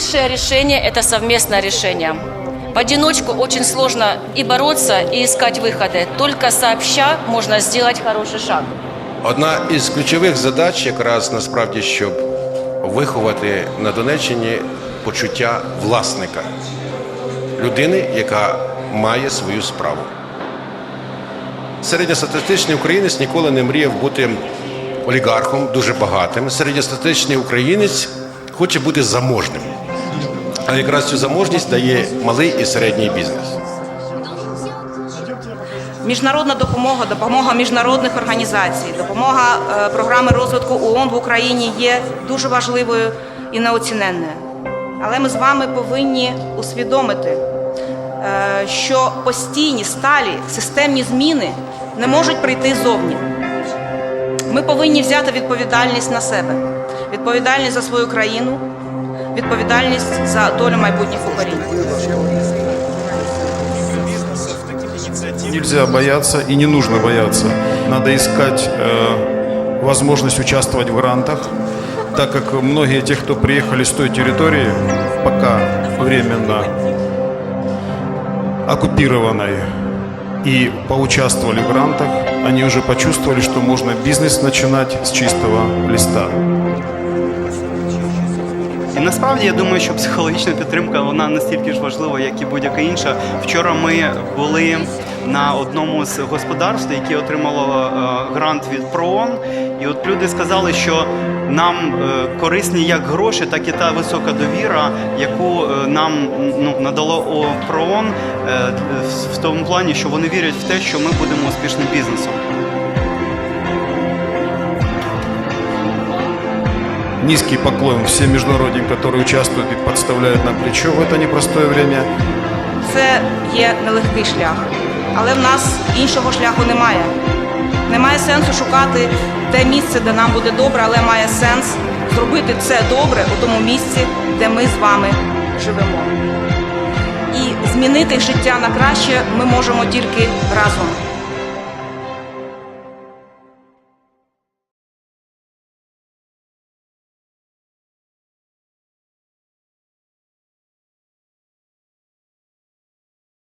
Лучшее решение – это совместное решение. В одиночку очень сложно и бороться, и искать выходы. Только сообща можно сделать хороший шаг. Одна із ключових задач, якраз насправді, щоб виховати на Донеччині почуття власника, людини, яка має свою справу. Середньостатистичний українець ніколи не мріяв бути олігархом, дуже багатим. Середньостатистичний українець хоче бути заможним. А якраз цю заможність дає малий і середній бізнес. Міжнародна допомога, допомога міжнародних організацій, допомога е, програми розвитку ООН в Україні є дуже важливою і неоціненною. Але ми з вами повинні усвідомити, е, що постійні сталі системні зміни не можуть прийти ззовні. Ми повинні взяти відповідальність на себе, відповідальність за свою країну, відповідальність за долю майбутніх поколінь. Нельзя бояться и не нужно бояться. Надо искать э, возможность участвовать в грантах, так как многие тех, кто приехали с той территории, пока временно оккупированной, и поучаствовали в грантах, они уже почувствовали, что можно бизнес начинать с чистого листа. Насправді я думаю, що психологічна підтримка вона настільки ж важлива, як і будь-яка інша. Вчора ми були на одному з господарств, яке отримало е, грант від ПРООН, і от люди сказали, що нам е, корисні як гроші, так і та висока довіра, яку е, нам ну, надало ПРООН в тому плані, що вони вірять в те, що ми будемо успішним бізнесом. Низкий поклон всем международникам, которые участвуют и подставляют нам плечо в это непростое время. Це є нелегкий шлях, але в нас іншого шляху немає. Немає сенсу шукати те місце, де нам буде добре, але має сенс зробити це добре у тому місці, де ми з вами живемо. І змінити життя на краще ми можемо тільки разом.